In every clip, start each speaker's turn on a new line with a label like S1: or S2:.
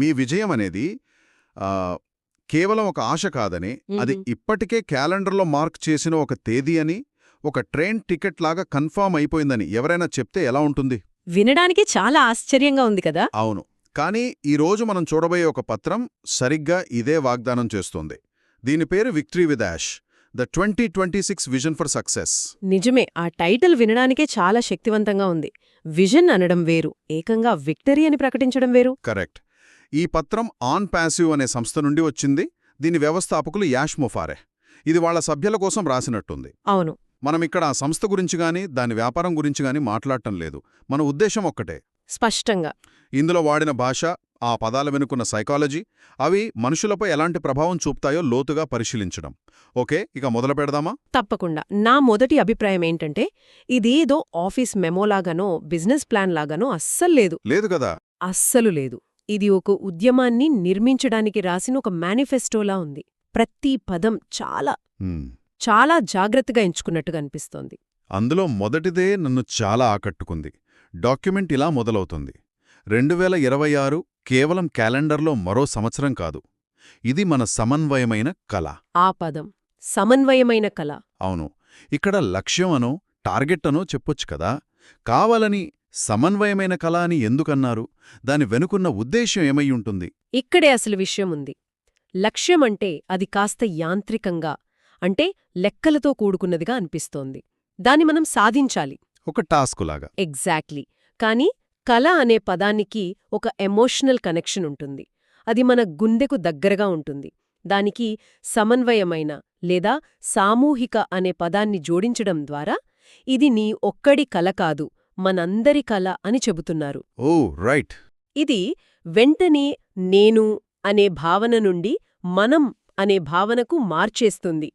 S1: మీ విజయం అనేది కేవలం ఒక ఆశ కాదని అది. ఇప్పటికే క్యాలెండర్లో మార్క్ చేసిన ఒక తేదీ అని ఒక ట్రైన్ టికెట్ లాగా కన్ఫర్మ్ అయిపోయిందని ఎవరైనా చెప్తే ఎలా ఉంటుంది?
S2: వినడానికి చాలా ఆశ్చర్యంగా ఉంది కదా?
S1: అవును. కానీ ఈరోజు మనం చూడబోయే ఒక పత్రం సరిగ్గా ఇదే వాగ్దానం చేస్తోంది. దీని పేరు victory with Yash the twenty twenty six vision for success.
S2: నిజమే ఆ టైటిల్ వినడానికే చాలా శక్తివంతంగా ఉంది. విజన్ అనడం వేరు ఏకంగా విక్టరీ అని ప్రకటించడం వేరు.
S1: కరెక్ట్. ఈ పత్రం ఆన్ ప్యాసివ్ అనే సంస్థ నుండి వచ్చింది. దీని వ్యవస్థాపకులు యాష్ ముఫారే ఇది వాళ్ళ సభ్యుల కోసం రాసినట్టుంది.
S2: అవును.
S1: మనం ఇక్కడ ఆ సంస్థ గురించి గాని దాని వ్యాపారం గురించి గాని మాట్లాడటం లేదు. మన ఉద్దేశం ఒక్కటే.
S2: స్పష్టంగా.
S1: ఇందులో వాడిన భాష ఆ పదాల వెనుకున్న సైకాలజీ అవి మనుషులపై ఎలాంటి ప్రభావం చూపుతాయో లోతుగా పరిశీలించడం. ఓకే ఇక మొదలు పెడదామా?
S2: తప్పకుండా. నా మొదటి అభిప్రాయం ఏంటంటే ఇదేదో ఆఫీస్ మెమోలాగానో బిజినెస్ ప్లాన్ లాగానో అస్సలు లేదు.
S1: లేదు కదా?
S2: అస్సలు లేదు. ఇది ఒక ఉద్యమాన్ని నిర్మించడానికి రాసిన ఒక మేనిఫెస్టోలా ఉంది. ప్రతి పదం చాలా. చాలా జాగ్రత్తగా ఎంచుకున్నట్టుగా అనిపిస్తోంది.
S1: అందులో మొదటిదే నన్ను చాలా ఆకట్టుకుంది. డాక్యుమెంట్ ఇలా మొదలవుతుంది. రెండు వేల ఇరవై ఆరు కేవలం క్యాలెండర్లో మరో సంవత్సరం కాదు. ఇది మన సమన్వయమైన కళ.
S2: ఆ పదం సమన్వయమైన కళ.
S1: అవును. ఇక్కడ లక్ష్యం అనో టార్గెట్ అనో చెప్పొచ్చు కదా. కావాలని సమన్వయమైన కళ అని ఎందుకన్నారు? దాని వెనుకున్న ఉద్దేశ్యం ఏమై ఉంటుంది
S2: ఇక్కడే అసలు విషయం ఉంది లక్ష్యమంటే అది కాస్త యాంత్రికంగా అంటే లెక్కలతో కూడుకున్నదిగా అనిపిస్తోంది. దాన్ని మనం సాధించాలి.
S1: ఒక టాస్కులాగా.
S2: ఎగ్జాక్ట్లీ. కానీ కళ అనే పదానికి ఒక ఎమోషనల్ కనెక్షన్ ఉంటుంది. అది మన గుండెకు దగ్గరగా ఉంటుంది. దానికి సమన్వయమైన లేదా సామూహిక అనే పదాన్ని జోడించడం ద్వారా ఇది నీ ఒక్కడి కల కాదు మనందరి కల అని చెబుతున్నారు.
S1: Oh right.
S2: ఇది వెంటనే నేను అనే భావన నుండి మనం అనే భావనకు మార్చేస్తుంది.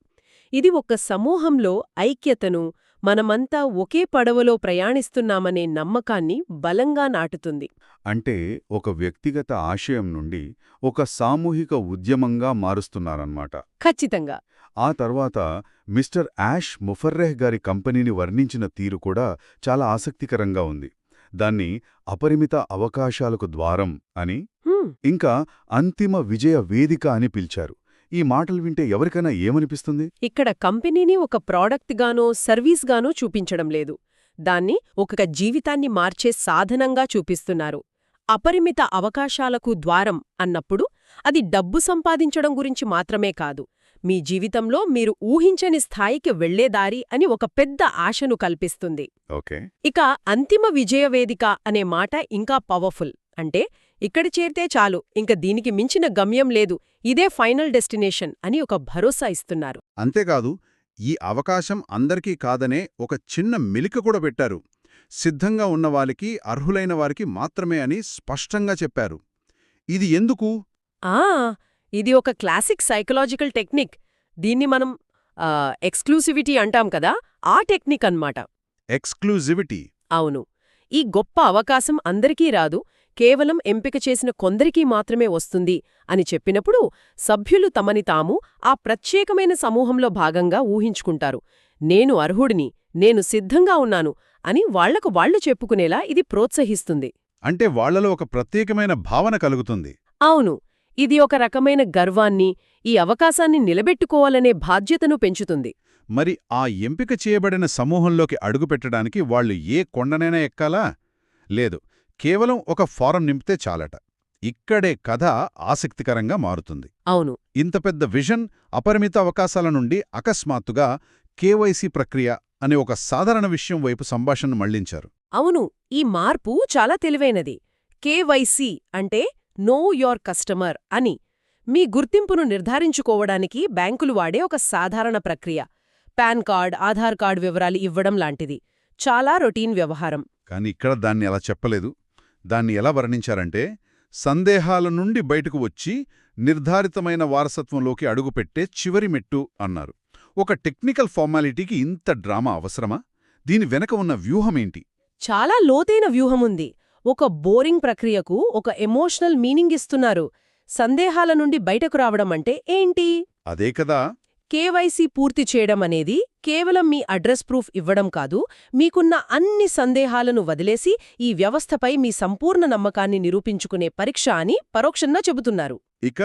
S2: ఇది ఒక సమూహంలో ఐక్యతను మనమంతా ఒకే పడవలో ప్రయాణిస్తున్నామనే నమ్మకాన్ని బలంగా నాటుతుంది.
S1: అంటే ఒక వ్యక్తిగత ఆశయం నుండి ఒక సామూహిక ఉద్యమంగా మారుస్తున్నారన్నమాట.
S2: ఖచ్చితంగా.
S1: ఆ తర్వాత మిస్టర్ యాష్ ముఫర్రెహ్ గారి కంపెనీని వర్ణించిన తీరు కూడా చాలా ఆసక్తికరంగా ఉంది. దాన్ని అపరిమిత అవకాశాలకు ద్వారం అని ఇంకా అంతిమ విజయ వేదిక అని పిలిచారు. ఈ మాటలు వింటే ఎవరికైనా ఏమనిపిస్తుంది?
S2: ఇక్కడ కంపెనీని ఒక ప్రాడక్ట్గానో సర్వీస్గానో చూపించడం లేదు. దాన్ని ఒక జీవితాన్ని మార్చే సాధనంగా చూపిస్తున్నారు. అపరిమిత అవకాశాలకు ద్వారం అన్నప్పుడు అది డబ్బు సంపాదించడం గురించి మాత్రమే కాదు. మీ జీవితంలో మీరు ఊహించని స్థాయికి వెళ్ళేదారి అని ఒక పెద్ద ఆశను కల్పిస్తుంది.
S1: ఓకే.
S2: ఇక అంతిమ విజయవేదిక అనే మాట ఇంకా పవర్ఫుల్. అంటే ఇక్కడ చేరితే చాలు ఇంక దీనికి మించిన గమ్యం లేదు ఇదే ఫైనల్ డెస్టినేషన్ అని ఒక భరోసా ఇస్తున్నారు.
S1: అంతేకాదు ఈ అవకాశం అందరికీ కాదనే ఒక చిన్న మెలిక కూడా పెట్టారు. సిద్ధంగా ఉన్నవారికి అర్హులైన వారికి మాత్రమే అని స్పష్టంగా చెప్పారు. ఇది ఎందుకు?
S2: ఆ! ఇది ఒక క్లాసిక్ సైకలాజికల్ టెక్నిక్. దీన్ని మనం ఎక్స్క్లూసివిటీ అంటాం కదా ఆ టెక్నిక్ అన్నమాట.
S1: ఎక్స్క్లూజివిటీ
S2: అవును. ఈ గొప్ప అవకాశం అందరికీ రాదు కేవలం ఎంపిక చేసిన కొందరికీ మాత్రమే వస్తుంది అని చెప్పినప్పుడు సభ్యులు తమని తాము ఆ ప్రత్యేకమైన సమూహంలో భాగంగా ఊహించుకుంటారు. నేను అర్హుడిని నేను సిద్ధంగా ఉన్నాను అని వాళ్ళకు వాళ్ళు చెప్పుకునేలా ఇది ప్రోత్సహిస్తుంది.
S1: అంటే వాళ్ళలో ఒక ప్రత్యేకమైన భావన కలుగుతుంది.
S2: అవును. ఇది ఒక రకమైన గర్వాన్ని ఈ అవకాశాన్ని నిలబెట్టుకోవాలనే బాధ్యతను పెంచుతుంది.
S1: మరి ఆ ఎంపిక చేయబడిన సమూహంలోకి అడుగుపెట్టడానికి వాళ్ళు ఏ కొండనైనా ఎక్కాలా? లేదు కేవలం ఒక ఫారం నింపితే చాలట. ఇక్కడే కథ ఆసక్తికరంగా మారుతుంది.
S2: అవును.
S1: ఇంత పెద్ద విజన్ అపరిమిత అవకాశాల నుండి అకస్మాత్తుగా కేవైసీ ప్రక్రియ అనే ఒక సాధారణ విషయం వైపు సంభాషణను మళ్ళించారు.
S2: అవును ఈ మార్పు చాలా తెలివైనది. కేవైసీ అంటే నో యోర్ కస్టమర్ అని మీ గుర్తింపును నిర్ధారించుకోవడానికి బ్యాంకులు వాడే ఒక సాధారణ ప్రక్రియ. పాన్ కార్డ్ ఆధార్ కార్డ్ వివరాలు ఇవ్వడం లాంటిది. చాలా రొటీన్ వ్యవహారం.
S1: కాని ఇక్కడ దాన్ని అలా చెప్పలేదు. దాన్ని ఎలా వర్ణించారంటే సందేహాల నుండి బయటకు వచ్చి నిర్ధారితమైన వారసత్వంలోకి అడుగుపెట్టే చివరి మెట్టు అన్నారు. ఒక టెక్నికల్ ఫార్మాలిటీకి ఇంత డ్రామా అవసరమా? దీని వెనక ఉన్న వ్యూహమేంటి?
S2: చాలా లోతైన వ్యూహముంది. ఒక బోరింగ్ ప్రక్రియకు ఒక ఎమోషనల్ మీనింగ్ ఇస్తున్నారు. సందేహాల నుండి బయటకు రావడం అంటే ఏంటి?
S1: అదే కదా.
S2: కేవైసీ పూర్తి చేయడం అనేది కేవలం మీ అడ్రస్ ప్రూఫ్ ఇవ్వడం కాదు. మీకున్న అన్ని సందేహాలను వదిలేసి ఈ వ్యవస్థపై మీ సంపూర్ణ నమ్మకాన్ని నిరూపించుకునే పరీక్ష అని పరోక్షంగా చెబుతున్నారు.
S1: ఇక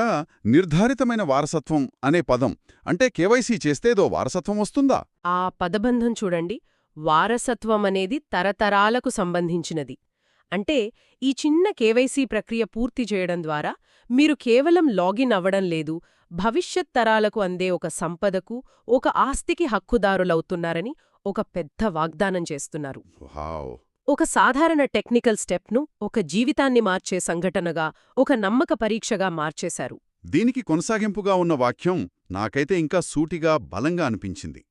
S1: నిర్ధారితమైన వారసత్వం అనే పదం. అంటే కేవైసీ చేస్తేదో వారసత్వం వస్తుందా?
S2: ఆ పదబంధం చూడండి. వారసత్వం అనేది తరతరాలకు సంబంధించినది. అంటే ఈ చిన్న కేవైసీ ప్రక్రియ పూర్తి చేయడం ద్వారా మీరు కేవలం లాగిన్ అవ్వడం లేదు భవిష్యత్ తరాలకు అందే ఒక సంపదకు ఒక ఆస్తికి హక్కుదారులవుతున్నారని ఒక పెద్ద వాగ్దానం చేస్తున్నారు.
S1: వావ్!
S2: ఒక సాధారణ టెక్నికల్ స్టెప్ను ఒక జీవితాన్ని మార్చే సంఘటనగా ఒక నమ్మక పరీక్షగా మార్చేశారు.
S1: దీనికి కొనసాగింపుగా ఉన్న వాక్యం నాకైతే ఇంకా సూటిగా బలంగా అనిపించింది.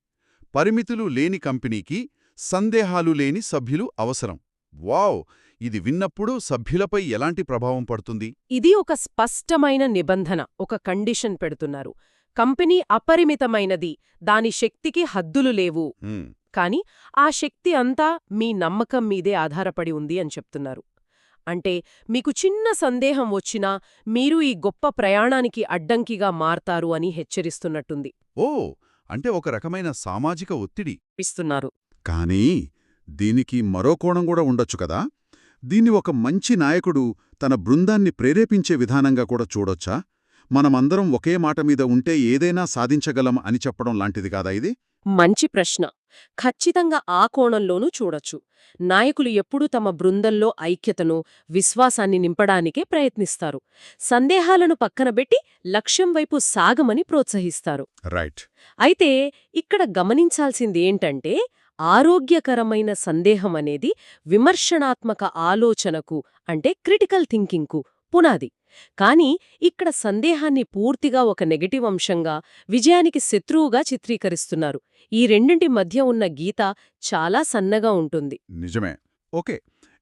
S1: పరిమితులు లేని కంపెనీకి సందేహాలు లేని సభ్యులు అవసరం. వావ్! ఇది విన్నప్పుడు సభ్యులపై ఎలాంటి ప్రభావం పడుతుంది?
S2: ఇది ఒక స్పష్టమైన నిబంధన ఒక కండిషన్ పెడుతున్నారు. కంపెనీ అపరిమితమైనది దాని శక్తికి హద్దులు లేవు. కాని ఆ శక్తి అంతా మీ నమ్మకం మీదే ఆధారపడి ఉంది అని చెప్తున్నారు. అంటే మీకు చిన్న సందేహం వచ్చినా మీరు ఈ గొప్ప ప్రయాణానికి అడ్డంకిగా మారతారు అని హెచ్చరిస్తున్నట్టుంది.
S1: ఓ! అంటే ఒక రకమైన సామాజిక ఒత్తిడి.
S2: ఇస్తున్నారు.
S1: కానీ దీనికి మరో కోణం కూడా ఉండొచ్చు కదా? దీన్ని ఒక మంచి నాయకుడు తన బృందాన్ని ప్రేరేపించే విధానంగా కూడా చూడొచ్చా? మనమందరం ఒకే మాట మీద ఉంటే ఏదైనా సాధించగలం అని చెప్పడం లాంటిది కాదా ఇది?
S2: మంచి ప్రశ్న. ఖచ్చితంగా ఆ కోణంలోనూ చూడొచ్చు. నాయకులు ఎప్పుడూ తమ బృందంలో ఐక్యతను విశ్వాసాన్ని నింపడానికే ప్రయత్నిస్తారు. సందేహాలను పక్కనబెట్టి లక్ష్యం వైపు సాగమని ప్రోత్సహిస్తారు.
S1: రైట్.
S2: అయితే ఇక్కడ గమనించాల్సింది ఏంటంటే ఆరోగ్యకరమైన సందేహం అనేది విమర్శనాత్మక ఆలోచనకు అంటే క్రిటికల్ థింకింగ్కు పునాది. కానీ ఇక్కడ సందేహాన్ని పూర్తిగా ఒక నెగటివ్ అంశంగా విజయానికి శత్రువుగా చిత్రీకరిస్తున్నారు. ఈ రెండింటి మధ్య ఉన్న గీత చాలా సన్నగా ఉంటుంది.
S1: నిజమే. ఓకే.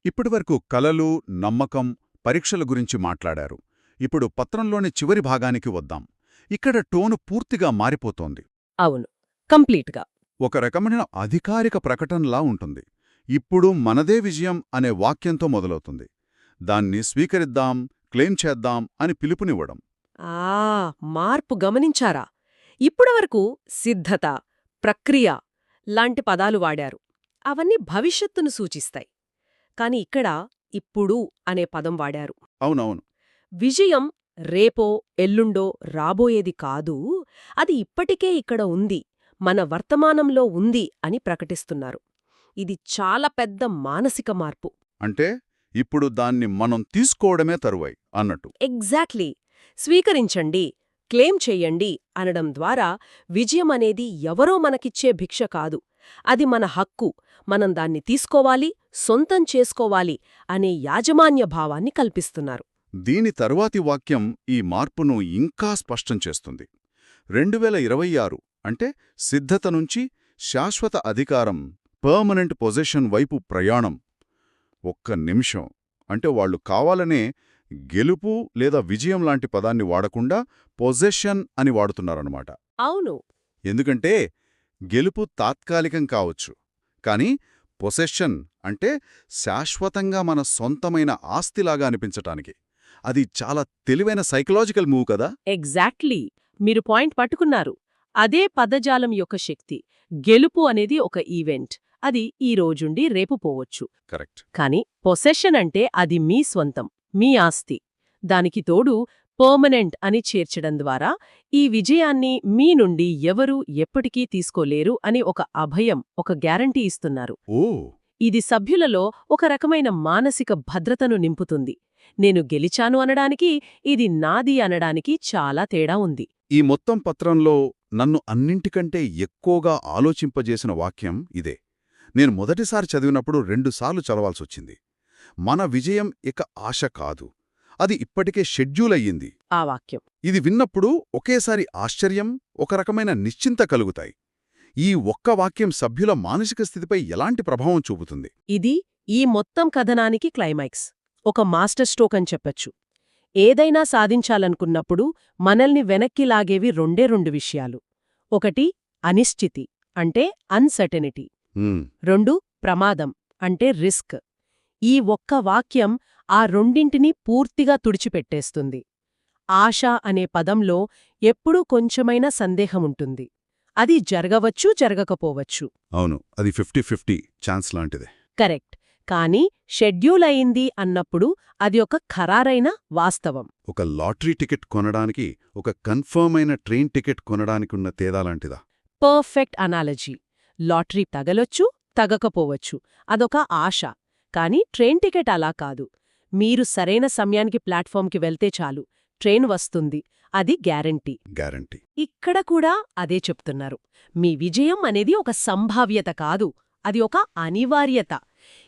S1: ఇప్పటివరకు కలలు నమ్మకం పరీక్షల గురించి మాట్లాడారు. ఇప్పుడు పత్రంలోని చివరి భాగానికి వద్దాం. ఇక్కడ టోను పూర్తిగా మారిపోతోంది.
S2: అవును. కంప్లీట్గా.
S1: ఒక రకమైన అధికారిక ప్రకటనలా ఉంటుంది. ఇప్పుడు మనదే విజయం అనే వాక్యంతో మొదలవుతుంది. దాన్ని స్వీకరిద్దాం క్లెయిమ్ చేద్దాం అని పిలుపునివ్వడం.
S2: ఆ మార్పు గమనించారా? ఇప్పటివరకు సిద్ధత ప్రక్రియ లాంటి పదాలు వాడారు. అవన్నీ భవిష్యత్తును సూచిస్తాయి. కాని ఇక్కడ ఇప్పుడు అనే పదం వాడారు.
S1: అవునవును.
S2: విజయం రేపో ఎల్లుండో రాబోయేది కాదు. అది ఇప్పటికే ఇక్కడ ఉంది. మన వర్తమానంలో ఉంది అని ప్రకటిస్తున్నారు. ఇది చాలా పెద్ద మానసిక మార్పు.
S1: అంటే ఇప్పుడు దాన్ని మనం తీసుకోవడమే తరువాయి అన్నట్టు.
S2: ఎగ్జాక్ట్లీ. స్వీకరించండి క్లెయిమ్ చెయ్యండి అనడం ద్వారా విజయం అనేది ఎవరో మనకిచ్చే భిక్ష కాదు. అది మన హక్కు. మనం దాన్ని తీసుకోవాలి సొంతం చేసుకోవాలి అనే యాజమాన్య భావాన్ని కల్పిస్తున్నారు.
S1: దీని తరువాతి వాక్యం ఈ మార్పును ఇంకా స్పష్టం చేస్తుంది. రెండు వేల ఇరవై ఆరు అంటే సిద్ధత నుంచి శాశ్వత అధికారం పర్మనెంట్ పొజిషన్ వైపు ప్రయాణం. ఒక్క నిమిషం. అంటే వాళ్ళు కావాలనే గెలుపు లేదా విజయం లాంటి పదాన్ని వాడకుండా పొజెషన్ అని వాడుతున్నారన్నమాట.
S2: అవును.
S1: ఎందుకంటే గెలుపు తాత్కాలికం కావచ్చు. కానీ పొసెషన్ అంటే శాశ్వతంగా మన సొంతమైన ఆస్తిలాగా అనిపించటానికి. అది చాలా తెలివైన సైకలాజికల్ మూవ్ కదా?
S2: ఎగ్జాక్ట్లీ. మీరు పాయింట్ పట్టుకున్నారు. అదే పదజాలం యొక్క శక్తి గెలుపు అనేది ఒక ఈవెంట్. అది ఈ రోజుండి రేపు పోవచ్చు.
S1: కరెక్ట్.
S2: కాని పొసెషన్ అంటే అది మీ స్వంతం మీ ఆస్తి. దానికి తోడు పర్మనెంట్ అని చేర్చడం ద్వారా ఈ విజయాన్ని మీ నుండి ఎవరూ ఎప్పటికీ తీసుకోలేరు అని ఒక అభయం ఒక గ్యారంటీ ఇస్తున్నారు. ఇది సభ్యులలో ఒక రకమైన మానసిక భద్రతను నింపుతుంది. నేను గెలిచాను అనడానికి ఇది నాది అనడానికి చాలా తేడా ఉంది.
S1: ఈ మొత్తం పత్రంలో నన్ను అన్నింటికంటే ఎక్కువగా ఆలోచింపజేసిన వాక్యం ఇదే. నేను మొదటిసారి చదివినప్పుడు రెండుసార్లు చదవాల్సొచ్చింది. మన విజయం ఇక ఆశ కాదు. అది ఇప్పటికే షెడ్యూల్ అయ్యింది.
S2: ఆ వాక్యం.
S1: ఇది విన్నప్పుడు ఒకేసారి ఆశ్చర్యం ఒక రకమైన నిశ్చింత కలుగుతాయి. ఈ ఒక్క వాక్యం సభ్యుల మానసిక స్థితిపై ఎలాంటి ప్రభావం చూపుతుంది?
S2: ఇది ఈ మొత్తం కథనానికి క్లైమాక్స్. ఒక మాస్టర్ స్ట్రోక్ అని చెప్పొచ్చు. ఏదైనా సాధించాలనుకున్నప్పుడు మనల్ని వెనక్కి లాగేవి రెండే రెండు విషయాలు. ఒకటి అనిశ్చితి అంటే అన్సర్టెనిటీ రెండు ప్రమాదం అంటే రిస్క్ ఈ ఒక్క వాక్యం ఆ రెండింటినీ పూర్తిగా తుడిచిపెట్టేస్తుంది. ఆశ అనే పదంలో ఎప్పుడూ కొంచెమైనా సందేహముంటుంది అది జరగవచ్చు జరగకపోవచ్చు.
S1: అవును అది ఫిఫ్టీ ఫిఫ్టీ ఛాన్స్ లాంటిదే.
S2: కరెక్ట్ కానీ షెడ్యూల్ అయింది అన్నప్పుడు అది ఒక ఖరారైన వాస్తవం.
S1: ఒక లాటరీ టికెట్ కొనడానికి ఒక కన్ఫర్మ్ అయిన ట్రైన్ టికెట్ కొనడానికి ఉన్న తేడా లాంటిదా?
S2: Perfect analogy. లాటరీ తగలొచ్చు తగకపోవచ్చు అదొక ఆశ. కానీ ట్రైన్ టికెట్ అలా కాదు. మీరు సరైన సమయానికి ప్లాట్ఫామ్కి వెళ్తే చాలు. ట్రైన్ వస్తుంది. అది గ్యారంటీ.
S1: గ్యారంటీ.
S2: ఇక్కడ కూడా అదే చెప్తున్నారు. మీ విజయం అనేది ఒక సంభావ్యత కాదు. అది ఒక అనివార్యత.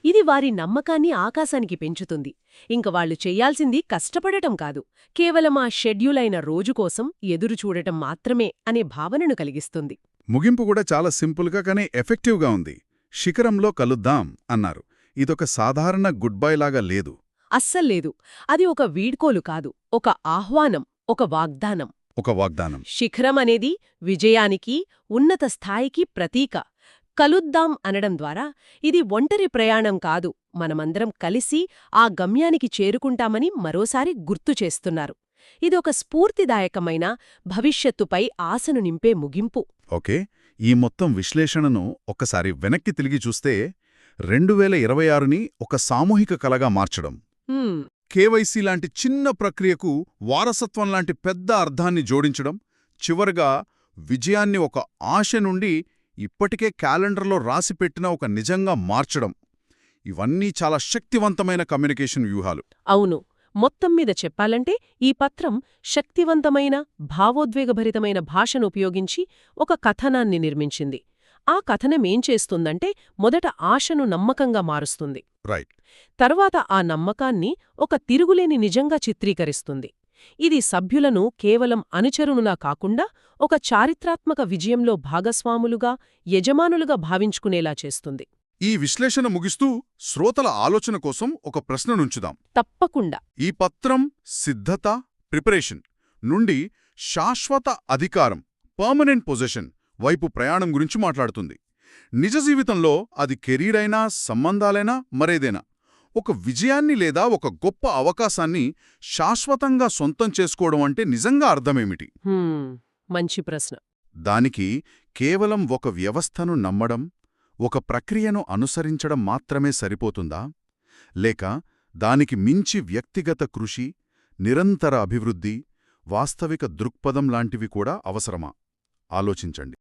S2: ఇది వారి నమ్మకాన్ని ఆకాశానికి పెంచుతుంది. ఇంక వాళ్ళు చెయ్యాల్సింది కష్టపడటం కాదు. కేవలం ఆ షెడ్యూల్ అయిన రోజు కోసం ఎదురుచూడటం మాత్రమే అనే భావనను కలిగిస్తుంది.
S1: ముగింపు కూడా చాలా సింపుల్గా కానీ ఎఫెక్టివ్గా ఉంది. శిఖరంలో కలుద్దాం అన్నారు. ఇదొక సాధారణ గుడ్ బై లాగా లేదు.
S2: అస్సల్లేదు అది ఒక వీడ్కోలు కాదు. ఒక ఆహ్వానం ఒక వాగ్దానం.
S1: ఒక వాగ్దానం.
S2: శిఖరం అనేది విజయానికి ఉన్నత స్థాయికి ప్రతీక. కలుద్దాం అనడం ద్వారా ఇది ఒంటరి ప్రయాణం కాదు. మనమందరం కలిసి ఆ గమ్యానికి చేరుకుంటామని మరోసారి గుర్తు చేస్తున్నారు. ఇదొక స్ఫూర్తిదాయకమైన భవిష్యత్తుపై ఆశను నింపే ముగింపు.
S1: ఓకే. ఈ మొత్తం విశ్లేషణను ఒక్కసారి వెనక్కి తిరిగి చూస్తే రెండు వేల ఇరవై ఆరుని ఒక సామూహిక కలగా మార్చడం. కేవైసీ లాంటి చిన్న ప్రక్రియకు వారసత్వం లాంటి పెద్ద అర్థాన్ని జోడించడం చివరగా విజయాన్ని ఒక ఆశ నుండి ఇప్పటికే క్యాలెండర్లో రాసిపెట్టిన ఒక నిజంగా మార్చడం. ఇవన్నీ చాలా శక్తివంతమైన కమ్యూనికేషన్ వ్యూహాలు.
S2: అవును. మొత్తం మీద చెప్పాలంటే ఈ పత్రం శక్తివంతమైన భావోద్వేగభరితమైన భాషను ఉపయోగించి ఒక కథనాన్ని నిర్మించింది. ఆ కథనమేం చేస్తుందంటే మొదట ఆశను నమ్మకంగా మారుస్తుంది.
S1: రైట్.
S2: తర్వాత ఆ నమ్మకాన్ని ఒక తిరుగులేని నిజంగా చిత్రీకరిస్తుంది. ఇది సభ్యులను కేవలం అనుచరునులా కాకుండా ఒక చారిత్రాత్మక విజయంలో భాగస్వాములుగా యజమానులుగా భావించుకునేలా చేస్తుంది.
S1: ఈ విశ్లేషణ ముగిస్తూ శ్రోతల ఆలోచన కోసం ఒక ప్రశ్న నుంచుదాం.
S2: తప్పకుండా.
S1: ఈ పత్రం సిద్ధత ప్రిపరేషన్ నుండి శాశ్వత అధికారం పర్మనెంట్ పొజిషన్ వైపు ప్రయాణం గురించి మాట్లాడుతుంది. నిజ జీవితంలో అది కెరీరైనా సంబంధాలైనా మరేదైనా. ఒక విజయాన్ని లేదా ఒక గొప్ప అవకాశాన్ని శాశ్వతంగా సొంతం చేసుకోవడం అంటే నిజంగా అర్థమేమిటి?
S2: మంచి ప్రశ్న.
S1: దానికి కేవలం ఒక వ్యవస్థను నమ్మడం ఒక ప్రక్రియను అనుసరించడం మాత్రమే సరిపోతుందా? లేక దానికి మించి వ్యక్తిగత కృషి నిరంతర అభివృద్ధి వాస్తవిక దృక్పథం లాంటివి కూడా అవసరమా? ఆలోచించండి.